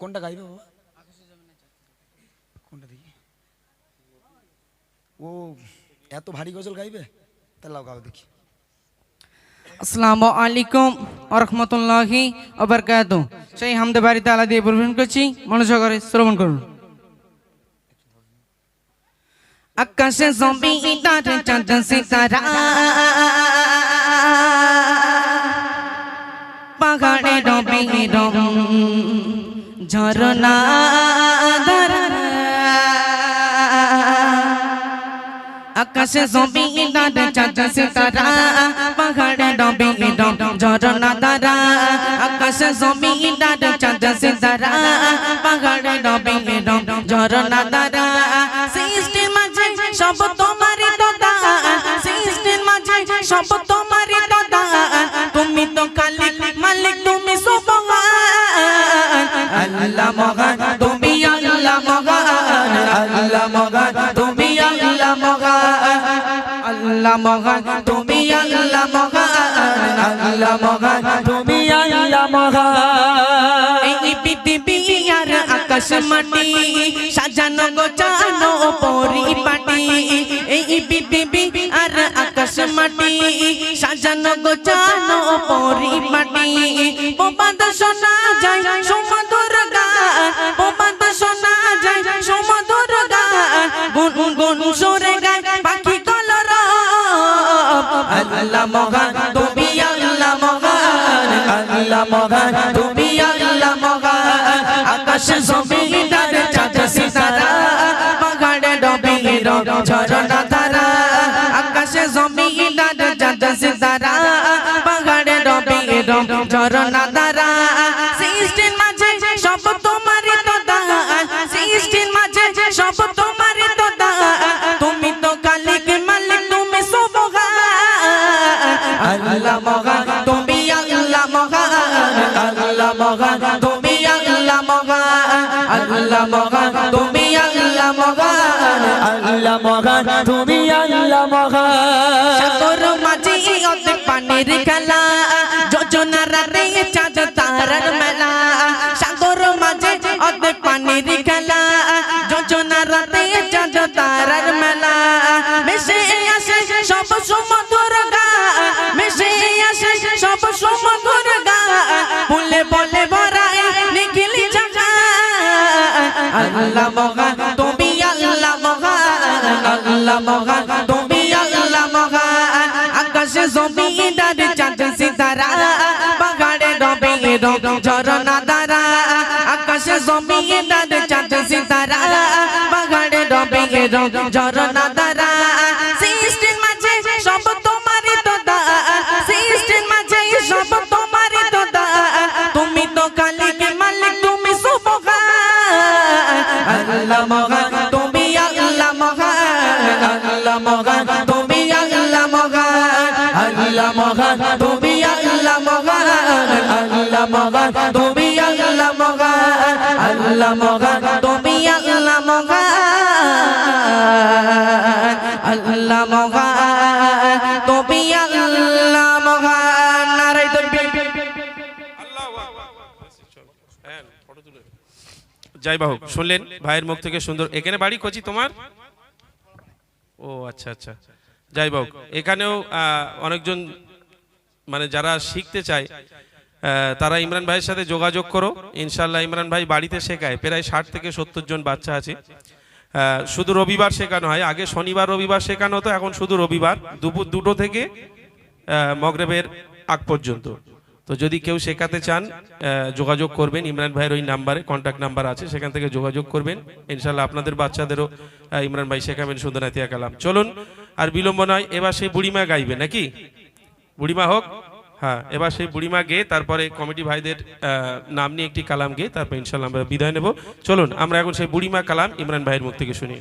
কোনটা গাইবে বাবা? কোনটা দেখি? ও, এত ভারী গজল গাইবে? তাহলে গাও, দেখি। আসসালামু আলাইকুম আরহামতুল্লাহি আবরকাত সেই হামদে বাড়ি তালা দিয়ে পরিবেশন করছি। মনোযোগ করে শ্রবণ করুন। আকাশে জমি তারে চাঁদ সিতারা। পাহাড়ে রবি রম ঝরনা ধারা আকাশে জমি ইনারে চাঁদ সিতারা পাহাড়ে ডবে ডম ঝরনা দ্বারা আকাশে জমি ইনারে চাঁদ সিতারা পাহাড়ে ডবে ডম ঝরনা দ্বারা সৃষ্টির মাঝে সব তোমারই তো দান সৃষ্টির মাঝে সব তুমি আল্লাহ মহান আল্লাহ মহান, তুমি আল্লাহ মহান আল্লাহ মহান, তুমি আল্লাহ মহান আল্লাহ মহান, তুমি আল্লাহ মহান। এই পৃথিবী আর আকাশ মাটি, সাজানো গোছানো পরিপাটি এই পৃথিবী আর আকাশ মাটি, সাজানো গোছানো পরিপাটি শোনা যায় গুন সুরে গায় পাখি কলর? আল্লাহ মহান, তুমি আল্লাহ মহান আল্লাহ মহান, তুমি আল্লাহ মহান। আকাশ জমিদার, চাঁদ সিতারা পাহাড়ে ডবে ঝরনা ধারা আকাশে জমিদার, চাঁদ সিতারা পাহাড়ে ডবে ঝরনা ধারা সৃষ্টির মাঝে সব তোমারই তো দান সৃষ্টির মাঝে সব তোমারই আল্লাহ মহান তুমি আল্লাহ মহান আল্লাহ মহান তুমি আল্লাহ মহান আল্লাহ মহান তুমি আল্লাহ মহান সাগর মাঝি অতে পানির খেলা যোজনা রাতে চাঁদ তারার মেলা আল্লাহ মহান তুমি আল্লাহ মহান আল্লাহ মহান তুমি আল্লাহ মহান আকাশে জমিদার চাঁদ সিতারা, পাহাড়ে রবে রং ঝরনা দ্বারা। আকাশে জমিদার চাঁদ সিতারা, পাহাড়ে রবে তো দান তুমি তো আল্লাহ মহান তুমি আল্লাহ মহান আল্লাহ মহান তুমি আল্লাহ মহান আল্লাহ মহান তুমি আল্লাহ মহান আল্লাহ মহান তুমি আল্লাহ মহান আল্লাহ মহান তুমি আল্লাহ মহান আল্লাহ মহান তুমি আল্লাহ মহান নারাই হ্যাঁ, যাই বাহুক শুনলেন ভাইয়ের মুখ থেকে সুন্দর। এখানে বাড়ি কচি তোমার? ও আচ্ছা আচ্ছা। যাই বাহুক এখানেও অনেকজন মানে যারা শিখতে চায় তারা ইমরান ভাইয়ের সাথে যোগাযোগ করো। ইনশাল্লাহ ইমরান ভাই বাড়িতে শেখায়। প্রায় ষাট থেকে সত্তর জন বাচ্চা আছে। শুধু রবিবার শেখানো হয়। আগে শনিবার, রবিবার শেখানো হতো। এখন শুধু রবিবার, দুপুর দুটো থেকে মগরেবের আগ পর্যন্ত। তো যদি কেউ শেখাতে চান যোগাযোগ করবেন। ইমরান ভাইয়ের ওই নাম্বারে কন্ট্যাক্ট নাম্বার আছে, সেখান থেকে যোগাযোগ করবেন। ইনশাল্লাহ আপনাদের বাচ্চাদেরও ইমরান ভাই শেখাবেন নাতিয়া কালাম। চলুন, আর বিলম্ব নয়, এবার সেই বুড়িমা গাইবে, নাকি? বুড়িমা হোক হ্যাঁ এবার সেই বুড়িমা গেয়ে তারপরে কমিটি ভাইদের নাম নিয়ে একটি কালাম গেয়ে তারপর ইনশাল্লাহ আমরা বিদায় নেব। চলুন, আমরা এখন সেই বুড়িমা কালাম ইমরান ভাইয়ের মুখ থেকে শুনি।